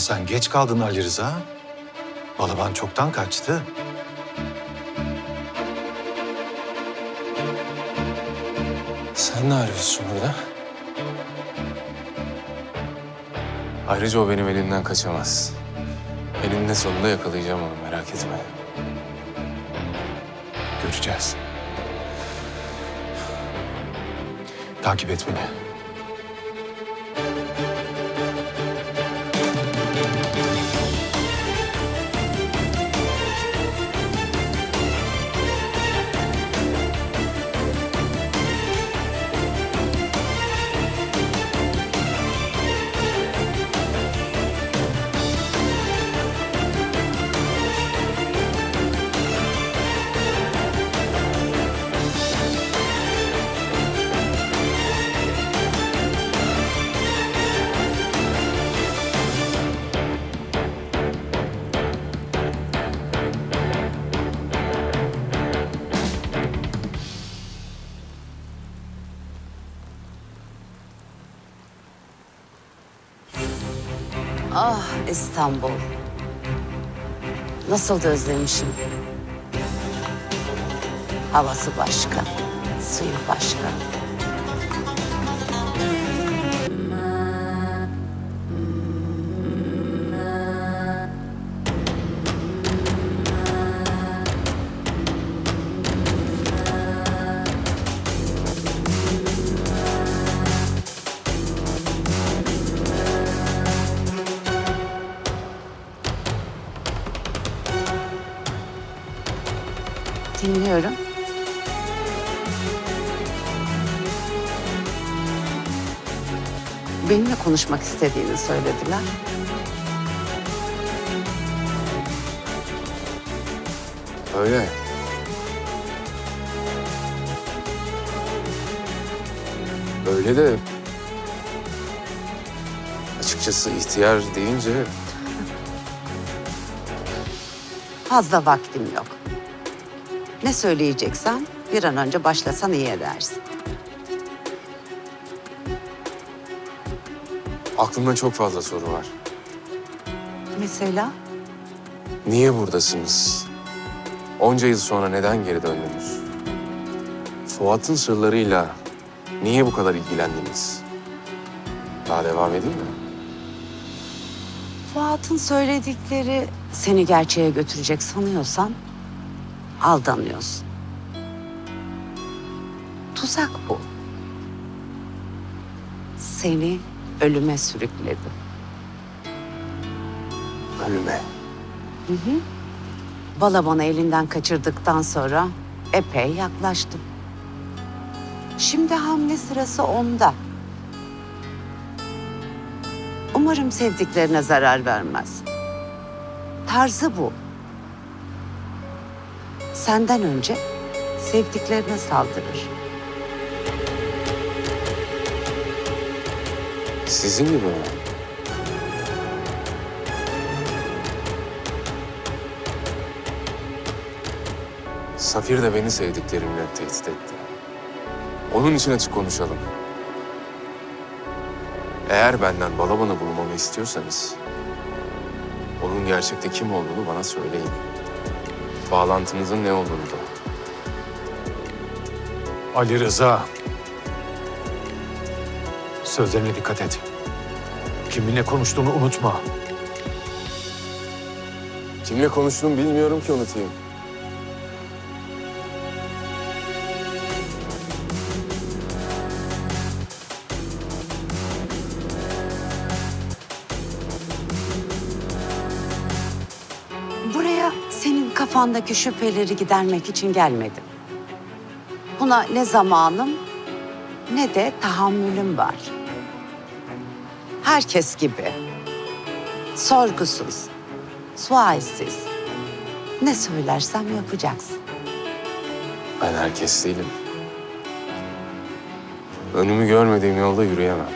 Ama sen geç kaldın Ali Rıza. Balaban çoktan kaçtı. Sen ne arıyorsun burada? Ayrıca o benim elimden kaçamaz. Eninde sonunda yakalayacağım onu merak etme. Göreceğiz. Takip et beni. İstanbul. Nasıl da özlemişim. Havası başka, suyu başka. Benimle konuşmak istediğini söylediler. Öyle. Öyle de... Açıkçası ihtiyar deyince Fazla vaktim yok. Ne söyleyeceksen bir an önce başlasan iyi edersin. Aklımda çok fazla soru var. Mesela Niye buradasınız? Onca yıl sonra neden geri döndünüz? Fuat'ın sırlarıyla niye bu kadar ilgilendiniz? Daha devam edeyim mi? Fuat'ın söyledikleri seni gerçeğe götürecek sanıyorsan aldanıyorsun. Tuzak bu. Seni ölüme sürükledi. Ölüme. Balabanı elinden kaçırdıktan sonra epey yaklaştım. Şimdi hamle sırası onda. Umarım sevdiklerine zarar vermez. Tarzı bu. Senden önce sevdiklerine saldırır. Sizin gibi mi? Safir de beni sevdiklerimle tehdit etti. Onun için açık konuşalım. Eğer benden balabanı bulmamı istiyorsanız... ...onun gerçekte kim olduğunu bana söyleyin. Bağlantınızın ne olduğunu da. Ali Rıza. Sözlerine dikkat et. Kiminle konuştuğunu unutma. Kimle konuştuğumu bilmiyorum ki unutayım. Buraya senin kafandaki şüpheleri gidermek için gelmedim. Buna ne zamanım ne de tahammülüm var. Herkes gibi. Sorgusuz, sualsiz. Ne söylersem yapacaksın. Ben herkes değilim. Önümü görmediğim yolda yürüyemem.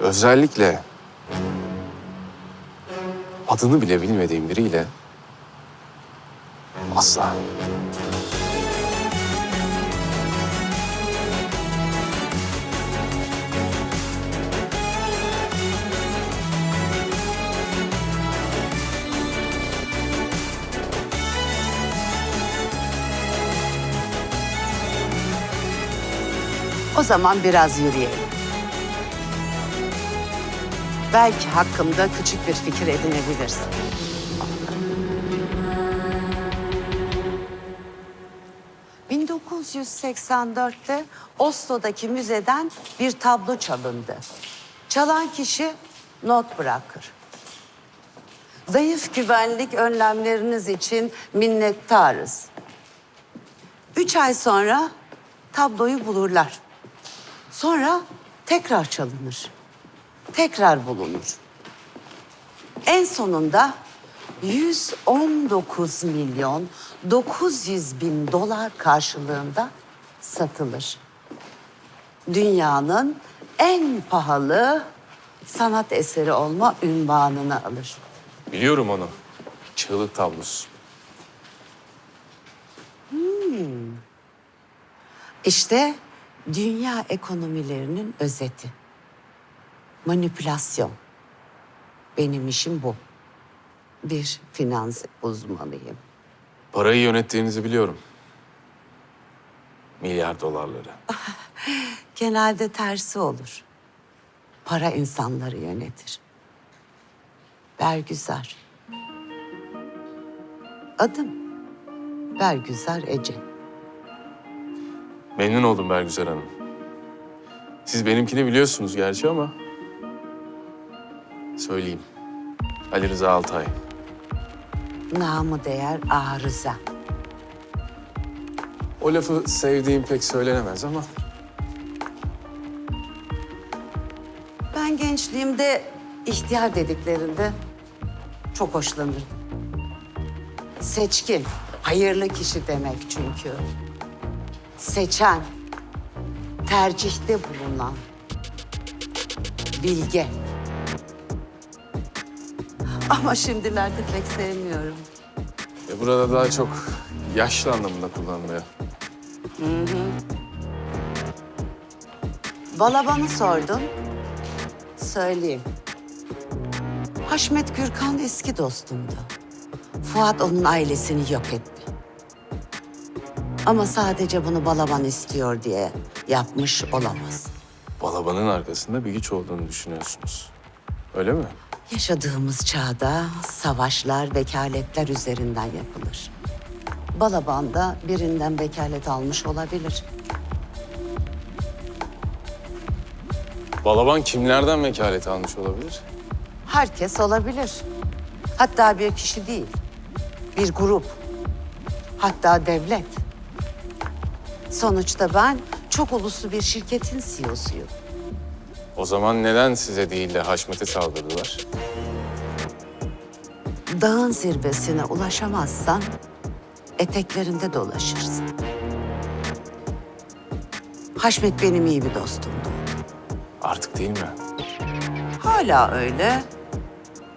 Özellikle adını bile bilmediğim biriyle asla. O zaman biraz yürüyelim. Belki hakkımda küçük bir fikir edinebilirsin. ...1984'te Oslo'daki müzeden bir tablo çalındı. Çalan kişi not bırakır. Zayıf güvenlik önlemleriniz için minnettarız. Üç ay sonra tabloyu bulurlar. Sonra tekrar çalınır. Tekrar bulunur. En sonunda 119 milyon 900 bin dolar karşılığında satılır. Dünyanın en pahalı sanat eseri olma ünvanını alır. Biliyorum onu. Çığlık tablosu. İşte dünya ekonomilerinin özeti. Manipülasyon. Benim işim bu. Bir finans uzmanıyım. Parayı yönettiğinizi biliyorum. Milyar dolarları. Genelde tersi olur. Para insanları yönetir. Bergüzar. Adım Bergüzar Ece. Memnun oldum Bergüzar Hanım. Siz benimkini biliyorsunuz gerçi ama... Söyleyeyim. Ali Rıza Altay. Namı değer arıza. O lafı sevdiğim pek söylenemez ama... Ben gençliğimde ihtiyar dediklerinde çok hoşlanırdım. Seçkin, hayırlı kişi demek çünkü. Seçen, tercihte bulunan, bilge. Ama şimdilerde pek sevmiyorum. E burada daha çok yaşlı anlamında kullanılıyor. Balaban'ı sordun. Söyleyeyim. Haşmet Gürkan eski dostumdu. Fuat onun ailesini yok etti. Ama sadece bunu Balaban istiyor diye yapmış olamaz. Balabanın arkasında bir güç olduğunu düşünüyorsunuz. Öyle mi? Yaşadığımız çağda savaşlar vekaletler üzerinden yapılır. Balaban da birinden vekalet almış olabilir. Balaban kimlerden vekalet almış olabilir? Herkes olabilir. Hatta bir kişi değil. Bir grup. Hatta devlet. Sonuçta ben çok uluslu bir şirketin CEO'suyum. O zaman neden size değil de Haşmet'e saldırdılar? Dağın zirvesine ulaşamazsan eteklerinde dolaşırsın. Haşmet benim iyi bir dostumdu. Artık değil mi? Hala öyle.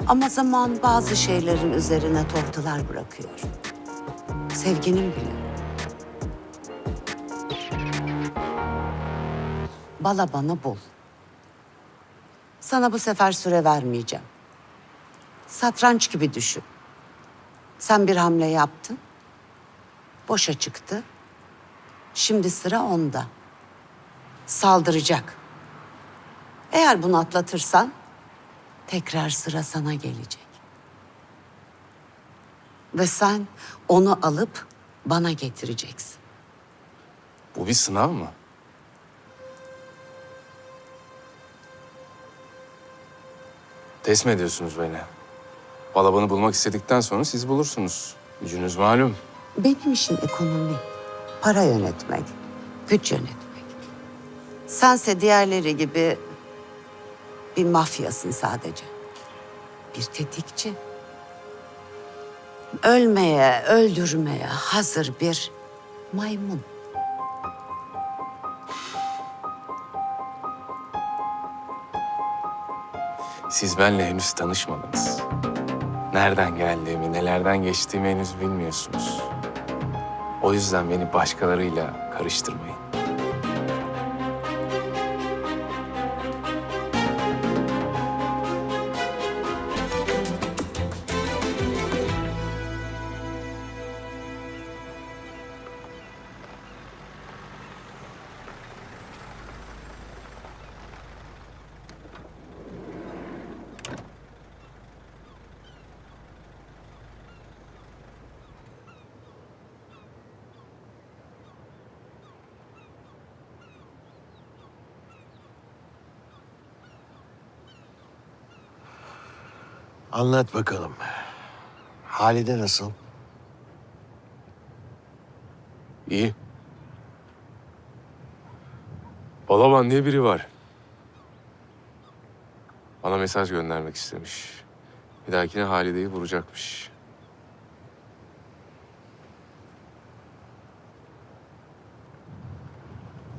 Ama zaman bazı şeylerin üzerine tortular bırakıyor. Sevginin bile. Balabanı bul. Sana bu sefer süre vermeyeceğim. Satranç gibi düşün. Sen bir hamle yaptın. Boşa çıktı. Şimdi sıra onda. Saldıracak. Eğer bunu atlatırsan tekrar sıra sana gelecek. Ve sen onu alıp bana getireceksin. Bu bir sınav mı? Test mi ediyorsunuz beni? Balabanı bulmak istedikten sonra siz bulursunuz. Gücünüz malum. Benim işim ekonomi, para yönetmek, güç yönetmek. Sense diğerleri gibi bir mafyasın sadece. Bir tetikçi. Ölmeye, öldürmeye hazır bir maymun. Siz benimle henüz tanışmadınız. Nereden geldiğimi, nelerden geçtiğimi henüz bilmiyorsunuz. O yüzden beni başkalarıyla karıştırmayın. Anlat bakalım. Halide nasıl? İyi. Balaban diye biri var. Bana mesaj göndermek istemiş. Bir dahakine Halide'yi vuracakmış.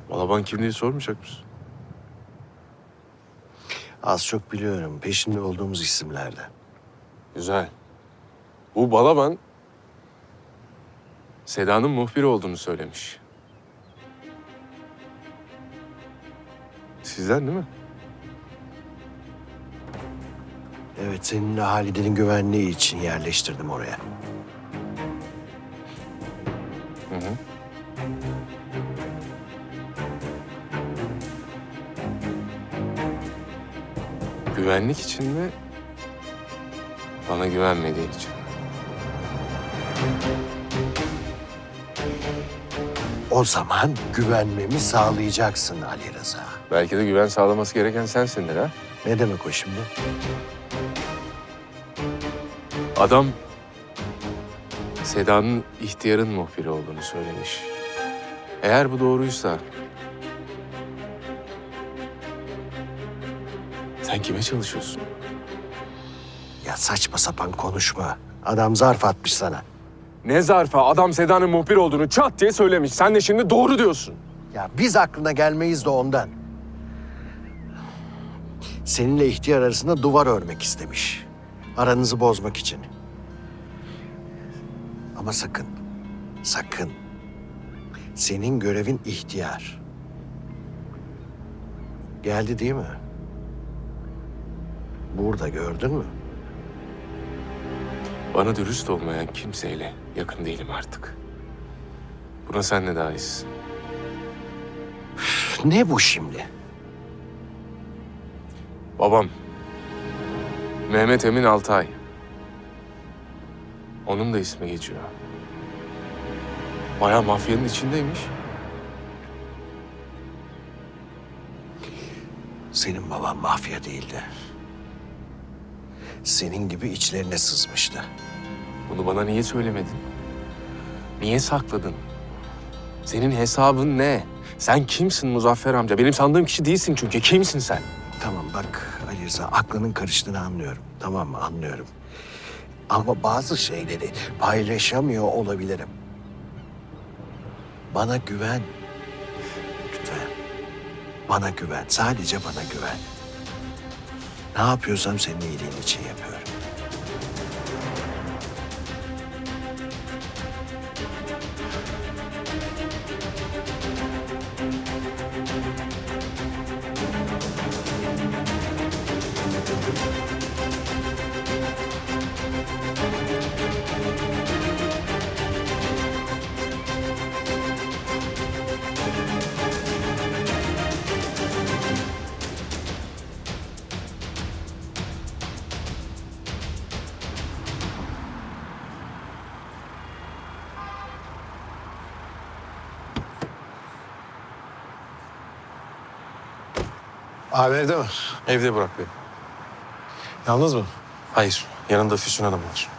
Balaban kim diye sormayacak mısın? Az çok biliyorum. Peşinde olduğumuz isimlerde. Güzel. Bu Balaban Seda'nın muhbiri olduğunu söylemiş. Sizden değil mi? Evet, seninle Halide'nin güvenliği için yerleştirdim oraya. Hı hı. Güvenlik için mi? Bana güvenmediğin için? O zaman güvenmemi sağlayacaksın Ali Rıza. Belki de güven sağlaması gereken sensindir ha? Ne demek o şimdi? Adam Seda'nın ihtiyarın muhbiri olduğunu söylemiş. Eğer bu doğruysa... Sen kime çalışıyorsun? Ya saçma sapan konuşma. Adam zarf atmış sana. Ne zarfa adam Seda'nın muhbir olduğunu çat diye söylemiş. Sen de şimdi doğru diyorsun. Ya biz aklına gelmeyiz de ondan. Seninle ihtiyar arasında duvar örmek istemiş. Aranızı bozmak için. Ama sakın, sakın. Senin görevin ihtiyar. Geldi değil mi? Burada gördün mü? Bana dürüst olmayan kimseyle yakın değilim artık. Buna sen de dahilsin. Ne bu şimdi? Babam. Mehmet Emin Altay. Onun da ismi geçiyor. Bayağı mafyanın içindeymiş. Senin baban mafya değildi. Senin gibi içlerine sızmıştı. Bunu bana niye söylemedin? Niye sakladın? Senin hesabın ne? Sen kimsin Muzaffer amca? Benim sandığım kişi değilsin çünkü. Kimsin sen? Tamam bak Ali Rıza aklının karıştığını anlıyorum. Tamam mı? Anlıyorum. Ama bazı şeyleri paylaşamıyor olabilirim. Bana güven. Lütfen. Bana güven. Sadece bana güven. Ne yapıyorsam senin iyiliğin için yapıyorum. Abi evde mi? Evde Burak Bey. Yalnız mı? Hayır, yanında Füsun Hanım var.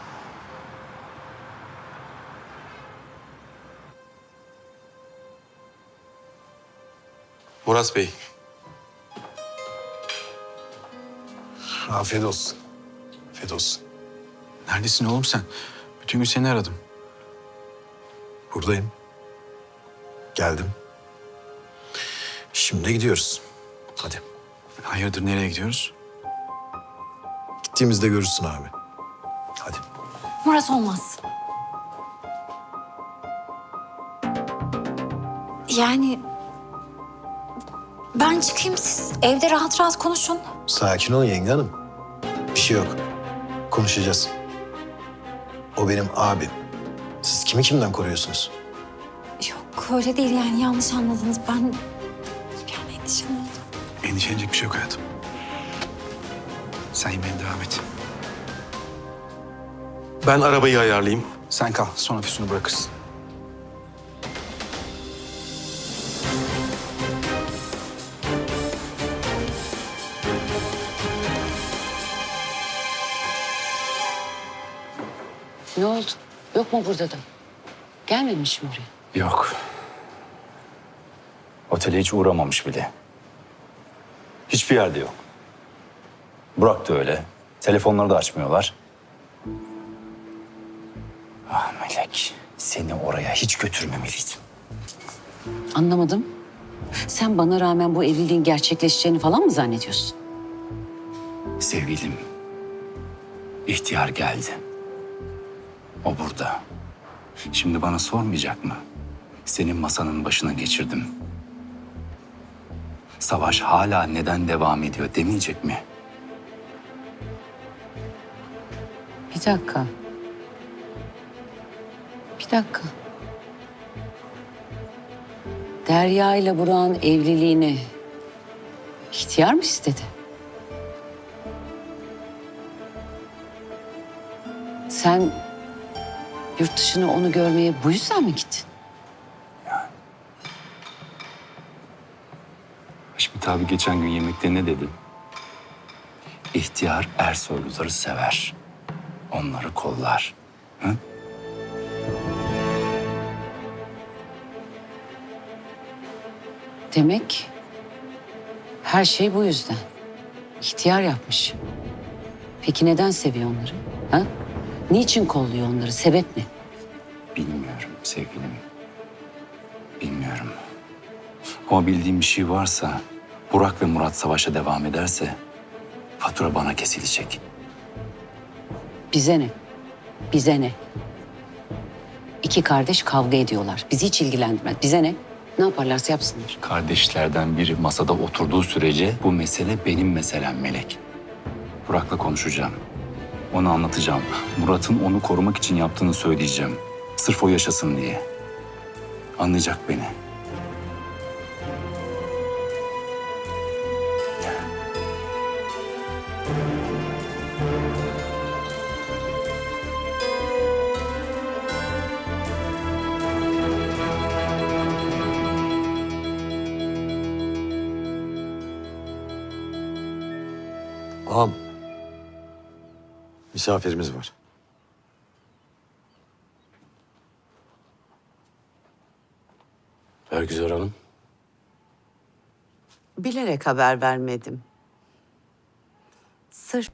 Murat Bey, Afiyet olsun. Afiyet olsun. Neredesin oğlum sen? Bütün gün seni aradım. Buradayım. Geldim. Şimdi gidiyoruz. Hadi. Hayırdır nereye gidiyoruz? Gittiğimizde görürsün abi. Hadi. Murat olmaz. Yani ben çıkayım siz evde rahat rahat konuşun. Sakin ol yenge hanım. Bir şey yok. Konuşacağız. O benim abim. Siz kimi kimden koruyorsunuz? Yok öyle değil yani yanlış anladınız. Ben Endişelenecek bir şey yok hayatım. Sen yemeğine devam et. ben arabayı ayarlayayım. Sen kal. Sonra Füsun'u bırakırsın. Ne oldu? Yok mu burada da? Gelmemiş mi oraya? Yok. Otele hiç uğramamış bile. Hiçbir yerde yok. Burak da öyle. Telefonları da açmıyorlar. Ah Melek, seni oraya hiç götürmemeliydim. Anlamadım. Sen bana rağmen bu evliliğin gerçekleşeceğini falan mı zannediyorsun? Sevgilim, ihtiyar geldi. O burada. Şimdi bana sormayacak mı? Senin masanın başına geçirdim. Savaş hala neden devam ediyor demeyecek mi? Bir dakika. Bir dakika. Derya ile Burak'ın evliliğini ihtiyar mı istedi? Sen yurt dışına onu görmeye bu yüzden mi gittin? Haşmet abi geçen gün yemekte ne dedi? İhtiyar Ersoyluları sever. Onları kollar. Hı? Demek her şey bu yüzden. İhtiyar yapmış. Peki neden seviyor onları? Ha? Niçin kolluyor onları? Sebep ne? Bilmiyorum sevgilim. Bilmiyorum. Ama bildiğim bir şey varsa Burak ve Murat savaşa devam ederse fatura bana kesilecek. Bize ne? Bize ne? İki kardeş kavga ediyorlar. Bizi hiç ilgilendirmez. Bize ne? Ne yaparlarsa yapsınlar. Kardeşlerden biri masada oturduğu sürece bu mesele benim meselem Melek. Burak'la konuşacağım. Ona anlatacağım. Murat'ın onu korumak için yaptığını söyleyeceğim. Sırf o yaşasın diye. Anlayacak beni. Ağam. Misafirimiz var. Bergüzar Hanım. Bilerek haber vermedim. Sırf